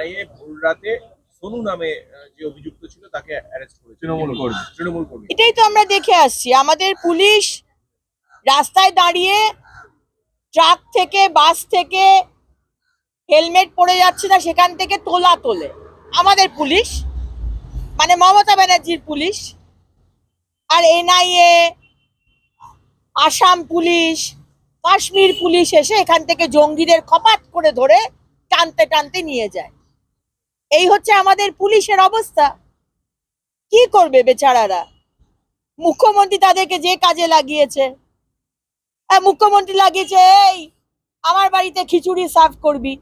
NIA ভোর রাতে সোনু নামে যে অভিযুক্ত ছিল তাকে অ্যারেস্ট করেছে। তৃণমূল কর্মী। তৃণমূল কর্মী। এটাই তো আমরা দেখে আসছি। আমাদের পুলিশ রাস্তায় দাঁড়িয়ে ট্রাক থেকে বাস থেকে হেলমেট পড়ে যাচ্ছে না সেখান থেকে তোলা তোলে। আমাদের পুলিশ মানে মমতা ব্যানার্জির পুলিশ আর NIA Assam police Kashmir police এসে এখান থেকে জঙ্গিদের খপাত করে ধরে টানতে টানতে নিয়ে যায়। এই হচ্ছে আমাদের পুলিশের অবস্থা। কি করবে বেচারারা? মুখ্যমন্ত্রী তাদেরকে যে কাজে লাগিয়েছে। মুখ্যমন্ত্রী লাগিয়েছে, এই, আমার বাড়িতে খিচুড়ি সার্ভ করবি।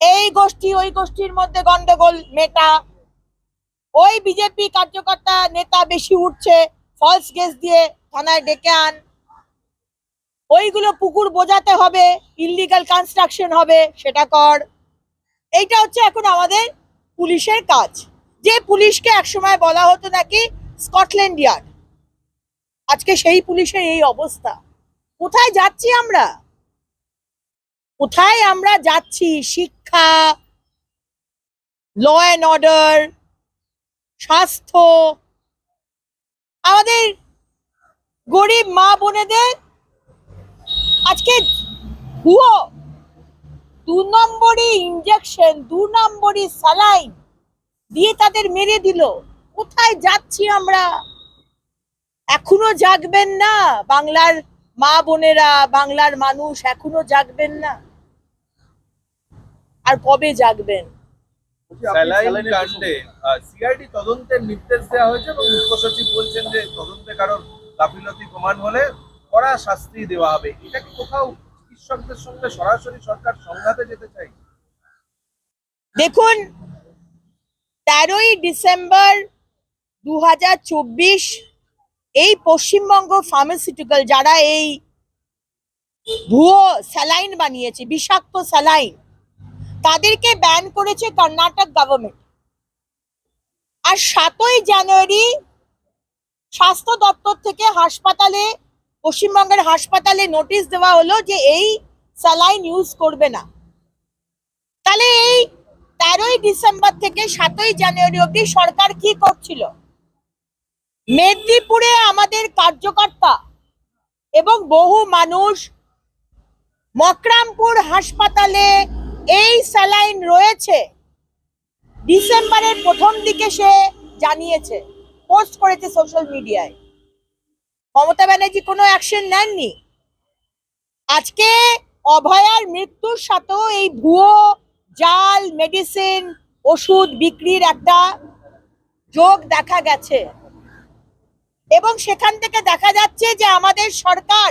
এই গোষ্ঠী, ওই গোষ্ঠীর মধ্যে গন্ডগোল মেটা ওই বিজেপি কার্যকর্তা নেতা বেশি উঠছে ফলস কেস দিয়ে থানায় ডেকে আন। ওইগুলো পুকুর বোঝাতে হবে ইলিগাল কনস্ট্রাকশন হবে, সেটা কর। এইটা হচ্ছে এখন আমাদের পুলিশের কাজ। যে পুলিশকে একসময় বলা হতো নাকি স্কটল্যান্ড ইয়ার্ড। আজকে সেই পুলিশের এই অবস্থা। কোথায় যাচ্ছি আমরা? কোথায় আমরা যাচ্ছি? শিক্ষা ল অ্যান্ড অর্ডার স্বাস্থ্য। আমাদের গরিব মা বোনেদের আজকে ভুয়ো দু নম্বরই ইঞ্জেকশন দু নম্বরই স্যালাইন দিয়ে তাদের মেরে দিল। কোথায় যাচ্ছি আমরা? এখনও জাগবেন না। বাংলার মা বোনেরা বাংলার মানুষ এখনও জাগবেন না। আর কবে জাগবেন? স্যালাইন কাণ্ডে সিআইডি তদন্তের নির্দেশ দেওয়া হয়েছে এবং মুখ্য সচিব বলছেন যে তদন্তে কারোর গাফিলতি প্রমাণ হলে কড়া শাস্তি দেওয়া হবে। এটা কি কোথাও চিকিৎসকদের সঙ্গে সরাসরি সরকার সংঘাতে যেতে চাই। দেখুন, তেরোই ডিসেম্বর দু হাজার চব্বিশ এই পশ্চিমবঙ্গ ফার্মাসিউটিক্যাল যারা এই ভুয়ো স্যালাইন বানিয়েছে, বিষাক্ত স্যালাইন, তাদেরকে ব্যান করেছে কর্ণাটক গভর্নমেন্ট আর সাতই জানুয়ারি স্বাস্থ্য দপ্তর থেকে হাসপাতালে পশ্চিমবঙ্গের হাসপাতালে নোটিশ দেওয়া হলো যে এই স্যালাইন ইউজ করবে না। তাহলে এই তেরোই ডিসেম্বর থেকে সাতই জানুয়ারি অবধি সরকার কি করছিল? মেদিনীপুরে আমাদের কার্যকর্তা এবং বহু মানুষ মকরামপুর হাসপাতালে এই স্যালাইন রয়েছে। ডিসেম্বরের প্রথম দিকে সে জানিয়েছে পোস্ট করেছে সোশ্যাল মিডিয়ায় মমতা ব্যানার্জি কোনো অ্যাকশন নেননি। আজকে অভয়ার মৃত্যুর সাথেও এই ভুয়ো জাল মেডিসিন ওষুধ বিক্রির একটা যোগ দেখা গেছে। এবং সেখান থেকে দেখা যাচ্ছে যে আমাদের সরকার,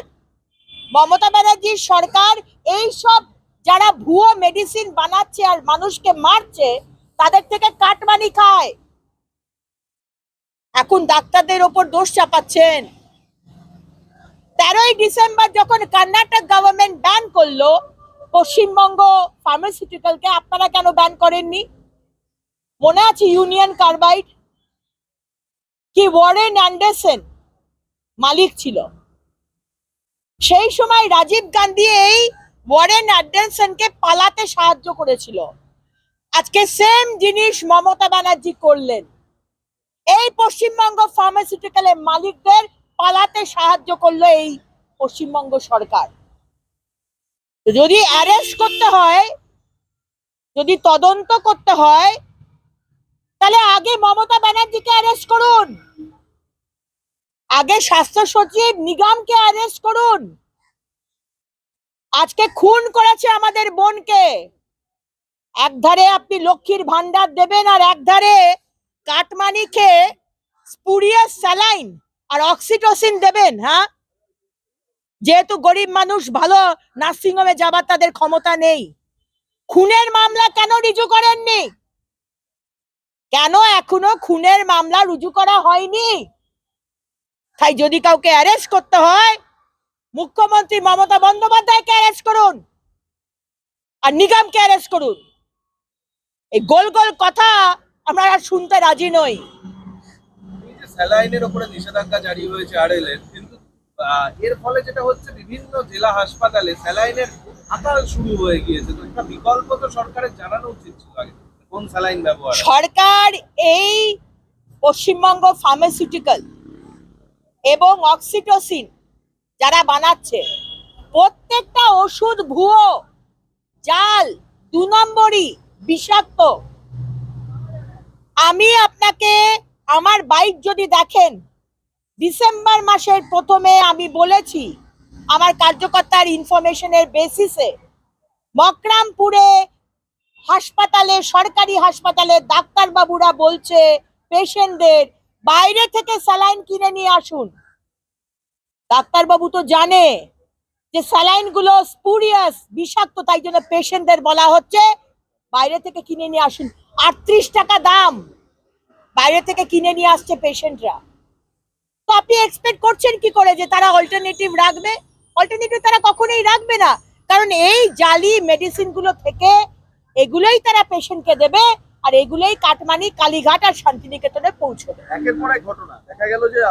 মমতা ব্যানার্জির সরকার এই সব যারা ভুয়ো মেডিসিন বানাচ্ছে আর মানুষকে মারছে, তাদের থেকে কাটমানি খায়। এখন ডাক্তারদের ওপর দোষ চাপাচ্ছেন। তেরোই ডিসেম্বর যখন কর্ণাটক গভর্নমেন্ট ব্যান করল, পশ্চিমবঙ্গ ফার্মাসিউটিক্যালকে আপনারা কেন ব্যান করেননি? মনে আছে ইউনিয়ন কার্বাইড কি ওয়ারেন অ্যান্ডারসন মালিক ছিল। সেই সময় রাজীব গান্ধী এই ওয়ারেন অ্যান্ডারসনকে পালাতে সাহায্য করেছিল। আজকে সেম জিনিস মমতা ব্যানার্জি করলেন। এই পশ্চিমবঙ্গ ফার্মাসিউটিক্যালের মালিকদের পালাতে সাহায্য করল এই পশ্চিমবঙ্গ সরকার। যদি অ্যারেস্ট করতে হয়, যদি তদন্ত করতে হয়, তাহলে আগে মমতা ব্যানার্জিকে অ্যারেস্ট করুন। আগে স্বাস্থ্য সচিব নিগমকে অ্যারেস্ট করুন। আজকে খুন করেছে আমাদের বোনকে। একধারে আপনি লক্ষ্মীর ভান্ডার দেবেন আর একধারে কাটমানি খেয়ে স্যালাইন আর অক্সিটোসিন দেবেন হ্যাঁ? যেহেতু গরিব মানুষ, ভালো নার্সিংহোমে যাবার তাদের ক্ষমতা নেই। খুনের মামলা কেন রিজু করেননি? কেন এখনও খুনের মামলা রুজু করা হয়নি? তাই যদি কাউকে অ্যারেস্ট করতে হয়, মুখ্যমন্ত্রী মমতা বন্দ্যোপাধ্যায়কে অ্যারেস্ট করুন আর নিগমকে অ্যারেস্ট করুন। এই গোল গোল কথা আমরা শুনতে রাজি নই। স্যালাইনের ওপরে নিষেধাজ্ঞা জারি হয়েছে আরএল এর কিন্তু এর ফলে যেটা হচ্ছে বিভিন্ন জেলা হাসপাতালে স্যালাইনের আকাল শুরু হয়ে গিয়েছে। তো একটা বিকল্প তো সরকারের জানানো উচিত ছিল আগে। কোন স্যালাইন ব্যবহার সরকার এই পশ্চিমবঙ্গ ফার্মাসিউটিক্যাল এবং অক্সিটোসিন যারা বানাচ্ছে, প্রত্যেকটা ওষুধ, ভুয়ো, জাল, দু নম্বরই বিষাক্ত। আমি আপনাকে আমার বাইক যদি দেখেন, ডিসেম্বর মাসের প্রথমে আমি বলেছি, আমার কার্যকর্তার ইনফরমেশনের বেসিসে মকরামপুরে হাসপাতালে, সরকারি হাসপাতালে ডাক্তারবাবুরা বলছে, পেশেন্টদের বাইরে থেকে স্যালাইন কিনে নিয়ে আসুন। ডাক্তারবাবু তো জানে যে স্যালাইনগুলো স্পুরিয়াস, বিষাক্ত, তাই জন্য পেশেন্টদের বলা হচ্ছে, বাইরে থেকে কিনে নিয়ে আসুন। আটত্রিশ টাকা দাম। বাইরে থেকে কিনে নিয়ে আসছে পেশেন্টরা তো আপনি এক্সপেক্ট করছেন কি করে যে তারা অল্টারনেটিভ রাখবে? অল্টারনেটিভ তারা কখনোই রাখবে না। কারণ এই জালি মেডিসিনগুলো থেকে এগুলোই তারা পেশেন্টকে দেবে আর এগুলোই কাটমানি কালীঘাট আর শান্তিনিকেতনে পৌঁছবে একের পর এক ঘটনা। দেখা গেল যে